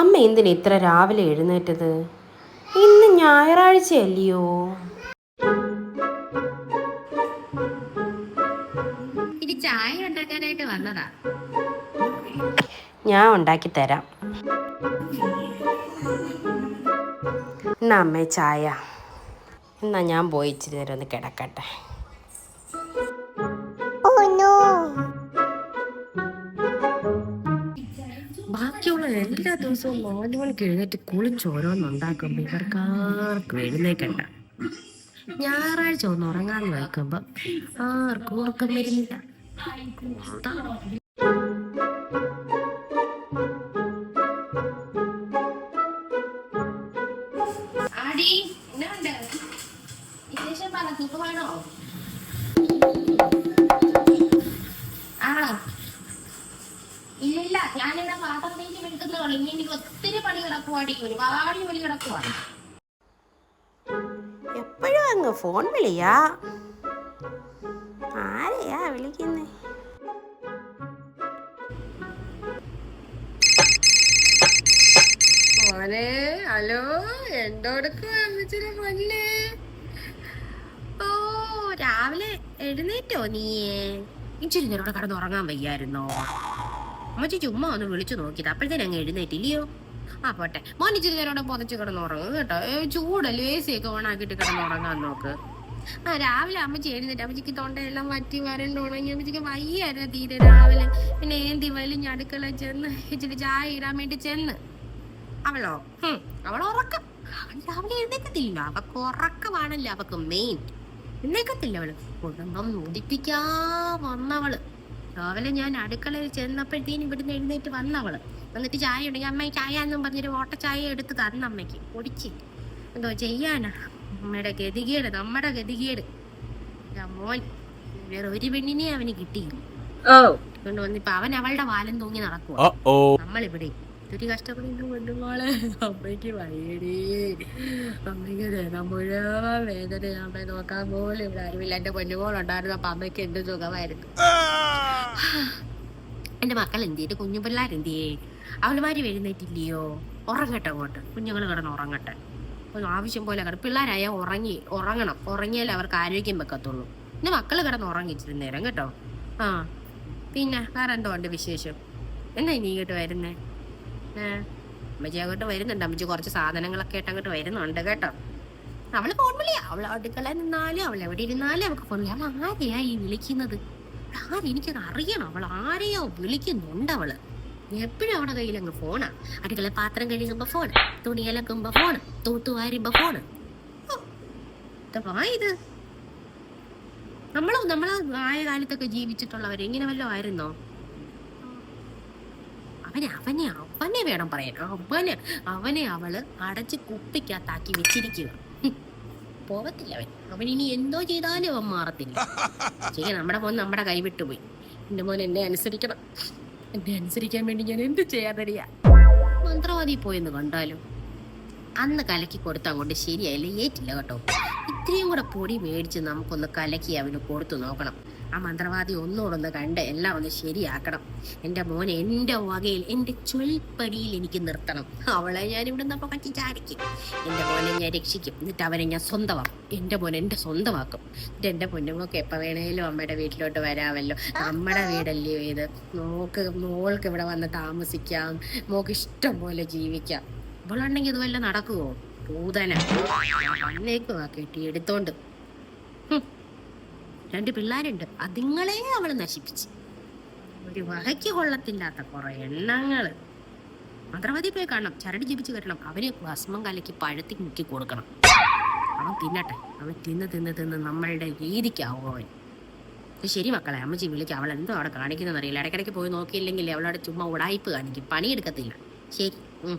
അമ്മ എന്തിനാ ഇത്ര രാവിലെ എഴുന്നേറ്റത്? ഇന്ന് ഞായറാഴ്ചയല്ലയോ? ഇനി ചായ ഉണ്ടാക്കാനായിട്ട് വന്നതാ. ഞാൻ ഉണ്ടാക്കി തരാം. എന്നാ അമ്മേ ചായ? എന്നാ ഞാൻ പോയി ഇച്ചിരി നേരം ഒന്ന് കിടക്കട്ടെ. ബാക്കിയുള്ള എല്ലാ ദിവസവും നാല് മണിക്ക് എഴുന്നേറ്റ് കുളിച്ച് ഓരോന്നുണ്ടാക്കുമ്പോൾ ഇവർക്കാർക്കും എഴുന്നേക്കണ്ട. ഞായറാഴ്ച ഒന്ന് ഉറങ്ങാൻ നോക്കുമ്പോൾ ആർക്കും ഉറക്കം വരുന്നില്ല. വിശേഷം പറ സുഖമാണോ? വെക്കുന്നോളൂ ഇനി എനിക്ക് ഒത്തിരി പണി കിടക്കുവാടി. ഒരുപാട് ജോലി കിടക്കുവാ എപ്പോഴും അങ്ങ് ഫോൺ വിളിയാ. ആരെയാ വിളിക്കുന്നേ? മോനെ ഹലോ എന്തോടൊക്കെ അമ്മച്ചിരി പൊന്നെ ഓ രാവിലെ എഴുന്നേറ്റോ നീയേ? ഇച്ചിരി നേരോടെ കടന്ന് ഉറങ്ങാൻ വയ്യായിരുന്നോ? അമ്മച്ചി ചുമ്മാ ഒന്ന് വിളിച്ചു നോക്കിയത്. അപ്പോഴത്തേനും അങ്ങ് എഴുന്നേറ്റില്ലയോ ആ പോട്ടെ. മോൻ ഇച്ചിരി നേരോടെ പുതച്ച് കിടന്ന് കേട്ടോ. ചൂടല്ലേ എ സി ഒക്കെ ഓണാക്കിയിട്ട് കിടന്നുറങ്ങാൻ നോക്ക്. ആ രാവിലെ അമ്മച്ചി എഴുന്നേറ്റ്. അമ്മച്ചിക്ക് തൊണ്ടയെല്ലാം വറ്റി വരണ്ട് ഉണങ്ങി. അമ്മച്ചിക്ക് വയ്യായിരുന്നു തീരെ രാവിലെ. പിന്നെ ഏന്തി വലിയ അടുക്കള ചെന്ന് ഇച്ചിരി ചായ ഇടാൻ വേണ്ടി ചെന്ന്. അവളോ? അവൾ ഉറക്കം. രാവിലെ എഴുന്നേക്കത്തില്ല അവക്ക് ഉറക്കമാണല്ലോ. അവക്ക് മെയിൻ എഴുന്നേക്കത്തില്ല അവൾ. കുടുംബം മോദിപ്പിക്കാ വന്നവൾ. രാവിലെ ഞാൻ അടുക്കളയിൽ ചെന്നപ്പോഴത്തേനും ഇവിടുന്ന് എഴുന്നേറ്റ് വന്നവൾ. എന്നിട്ട് ചായ ഉണ്ടെങ്കിൽ അമ്മ ചായ എന്നും പറഞ്ഞൊരു ഓട്ട ചായ എടുത്ത് തന്ന അമ്മയ്ക്ക്. പൊടിച്ച് എന്തോ ചെയ്യാനാ? അമ്മയുടെ ഗതികേട് നമ്മുടെ ഗതികേട്. മോൻ വേറെ ഒരു പെണ്ണിനെ അവന് കിട്ടി കൊണ്ട് വന്നിപ്പോ അവൻ അവളുടെ വാലം തൂങ്ങി നടക്കുക. നമ്മളിവിടെ. ഒത്തിരി കഷ്ടപ്പെടുന്നു പെണ്ണുമോളെ അമ്മയ്ക്ക് വയ്യടി. അമ്മയ്ക്ക് ജനം മുഴുവൻ വേദന അമ്മയെ നോക്കാൻ പോലും ഇവിടെ അറിവില്ല എന്റെ പെണ്ണുമോളുണ്ടായിരുന്നു അപ്പൊ അമ്മയ്ക്ക് എന്ത് സുഖമായിരുന്നു. എന്റെ മക്കൾ എന്ത് എന്റെ കുഞ്ഞു പിള്ളേർ എന്ത് അവളുമാര് എഴുന്നേറ്റില്ലയോ? ഉറങ്ങട്ടെ അങ്ങോട്ട്. കുഞ്ഞുങ്ങൾ കിടന്ന് ഉറങ്ങട്ടെ. ആവശ്യം പോലെ കിടന്ന് പിള്ളേരായ ഉറങ്ങി ഉറങ്ങണം. ഉറങ്ങിയാലേ അവർക്ക് ആരോഗ്യം വെക്കത്തുള്ളൂ. എന്റെ മക്കൾ കിടന്ന് ഉറങ്ങിച്ചിരുന്ന നേരം കേട്ടോ. ആ പിന്നെ വേറെ എന്തോ ഉണ്ട് വിശേഷം? എന്നാ ഇനി ഇങ്ങോട്ട് വരുന്നേ? അമ്മച്ചി അങ്ങോട്ട് വരുന്നുണ്ട്. അമ്മച്ചി കുറച്ച് സാധനങ്ങളൊക്കെ ആയിട്ട് അങ്ങോട്ട് വരുന്നുണ്ട് കേട്ടോ. അവൾ ഫോൺ വിളിയാ. അവൾ അടുക്കള നിന്നാലും അവൾ എവിടെ ഇരുന്നാലും അവൾക്ക് ഫോൺ വിളിയാ. അവൾ ആരെയാ ഈ വിളിക്കുന്നത്? ആര് എനിക്കത് അറിയണം. അവൾ ആരെയോ വിളിക്കുന്നുണ്ട് അവൾ. എപ്പോഴും അവളുടെ കയ്യിൽ അങ്ങ് ഫോണാ? അടുക്കള പാത്രം കഴുകുമ്പോ ഫോൺ തുണി അലക്കുമ്പോ ഫോൺ തൂത്തു വാരുമ്പോ ഫോൺ ഇത്? നമ്മൾ നമ്മളെ ആയ കാലത്തൊക്കെ ജീവിച്ചിട്ടുള്ളവർ ഇങ്ങനെ വല്ലതും ആയിരുന്നോ? അവനെ അവനെ അവനെ വേണം പറയാൻ. അവനെ അവനെ അവൾ അടച്ച് കുപ്പിക്കകത്താക്കി വെച്ചിരിക്കുക. പോകത്തില്ല അവൻ. അവൻ ഇനി എന്തോ ചെയ്താലും അവൻ മാറത്തില്ല. ശരി നമ്മുടെ മോൻ നമ്മുടെ കൈവിട്ടു പോയി എന്റെ മോൻ എന്നെ അനുസരിക്കണം. എന്നെ അനുസരിക്കാൻ വേണ്ടി ഞാൻ എന്ത് ചെയ്യാതടിയാ മന്ത്രവാദി പോയെന്ന് കണ്ടാലും? അന്ന് കലക്കി കൊടുത്ത ശരിയായില്ല ഏറ്റില്ല കേട്ടോ. ഇത്രയും കൂടെ പൊടി മേടിച്ച് നമുക്കൊന്ന് കലക്കി അവന് കൊടുത്തു നോക്കണം. ആ മന്ത്രവാദി ഒന്നോടൊന്ന് കണ്ട് എല്ലാം ഒന്ന് ശരിയാക്കണം. എന്റെ മോനെ എന്റെ വകയിൽ എന്റെ ചൊൽപ്പടിയിൽ എനിക്ക് നിർത്തണം. അവളെ ഞാൻ ഇവിടെ നിന്ന് പറ്റി ചാരിക്കും എന്റെ മോനെ ഞാൻ രക്ഷിക്കും. എന്നിട്ട് അവനെ ഞാൻ സ്വന്തമാക്കും. എന്റെ മോനെ എന്റെ സ്വന്തമാക്കും. എന്നിട്ട് എന്റെ പൊന്നുമൊക്കെ എപ്പോൾ വേണേലും അമ്മയുടെ വീട്ടിലോട്ട് വരാമല്ലോ. നമ്മുടെ വീടല്ലേ ഇത്? മോക്ക് മോൾക്ക് ഇവിടെ വന്ന് താമസിക്കാം. മോക്ക് ഇഷ്ടം പോലെ ജീവിക്കാം. ഇവളുണ്ടെങ്കിൽ ഇത് നടക്കുമോ പൂതന. വന്നേക്കുവാ കെട്ടി എടുത്തോണ്ട്. രണ്ട് പിള്ളേരുണ്ട്. അതുങ്ങളെ അവൾ നശിപ്പിച്ച്. ഒരു വകയ്ക്ക് കൊള്ളത്തില്ലാത്ത കുറെ എണ്ണങ്ങൾ. മന്ത്രവാദി പോയി കാണണം. ചരടി ജപിച്ച് കയറ്റണം അവന് ഭസ്മം കലക്കി പഴത്തി മുക്കി കൊടുക്കണം. അവൻ തിന്നട്ടെ. അവൻ തിന്ന് തിന്ന് തിന്ന് നമ്മളുടെ രീതിക്കാവും അവൻ. ശരി മക്കളെ. അമ്മച്ചി വിളിക്കാം. അവൾ എന്തോ അവിടെ കാണിക്കുന്നതെന്ന് അറിയില്ല ഇടയ്ക്കിടയ്ക്ക് പോയി നോക്കിയില്ലെങ്കിൽ അവളവിടെ ചുമ്മാ ഉടായ്പ് കാണിക്കും. പണിയെടുക്കത്തില്ല. ശരി. ഉം.